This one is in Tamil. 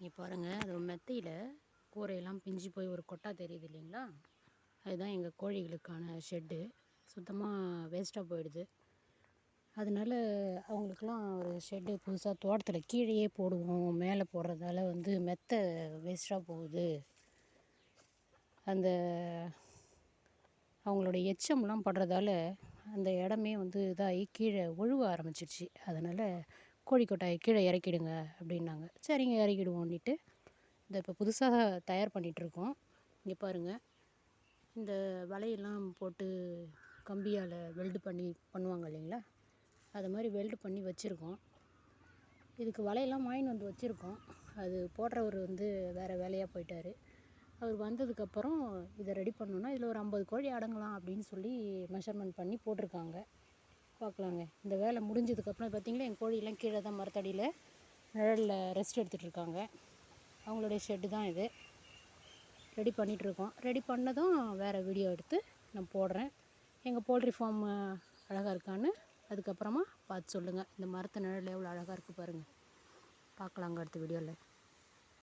இங்கே பாருங்கள் அது மெத்தையில் கூரையெல்லாம் பிஞ்சு போய் ஒரு கொட்டா தெரியுது இல்லைங்களா? அதுதான் எங்கள் கோழிகளுக்கான ஷெட்டு. சுத்தமாக வேஸ்ட்டாக போயிடுது. அதனால அவங்களுக்கெல்லாம் ஒரு ஷெட்டு புதுசாக தோட்டத்தில் கீழேயே போடுவோம். மேலே போடுறதால வந்து மெத்தை வேஸ்ட்டாக போகுது. அந்த அவங்களோட எச்சம்லாம் படுறதால அந்த இடமே வந்து இதாகி கீழே ஒழுவ ஆரம்பிச்சிருச்சு. அதனால் கோழிக்கொட்டாயை கீழே இறக்கிடுங்க அப்படின்னாங்க. சரிங்க இறக்கிடுவோன்னிட்டு இந்த இப்போ புதுசாக தயார் பண்ணிகிட்ருக்கோம் இங்கே பாருங்கள் இந்த வலையெல்லாம் போட்டு கம்பியால் வெல்டு பண்ணி பண்ணுவாங்க இல்லைங்களா? அது மாதிரி வெல்டு பண்ணி வச்சுருக்கோம். இதுக்கு வலையெல்லாம் வாங்கின்னு வந்து வச்சுருக்கோம். அது போடுறவர் வந்து வேறு வேலையாக போயிட்டார். அவர் வந்ததுக்கப்புறம் இதை ரெடி பண்ணோன்னா இதில் ஒரு ஐம்பது கோழி அடங்கலாம் அப்படின்னு சொல்லி மெஷர்மெண்ட் பண்ணி போட்டிருக்காங்க. பார்க்கலாங்க. இந்த வேலை முடிஞ்சதுக்கப்புறம் பார்த்தீங்களா என் கோழியெல்லாம் கீழே தான் மரத்தடியில் நிழலில் ரெஸ்ட் எடுத்துகிட்டு இருக்காங்க. அவங்களுடைய ஷெட்டு தான் இது. ரெடி பண்ணிகிட்ருக்கோம் ரெடி பண்ணதும் வேறு வீடியோ எடுத்து நான் போடுறேன். எங்கள் போல்ட்ரி ஃபார்ம் அழகாக இருக்கான்னு அதுக்கப்புறமா பார்த்து சொல்லுங்கள் இந்த மரத்து நிழல் எவ்வளோ அழகாக இருக்குது பாருங்கள் பார்க்கலாங்க அடுத்த வீடியோவில்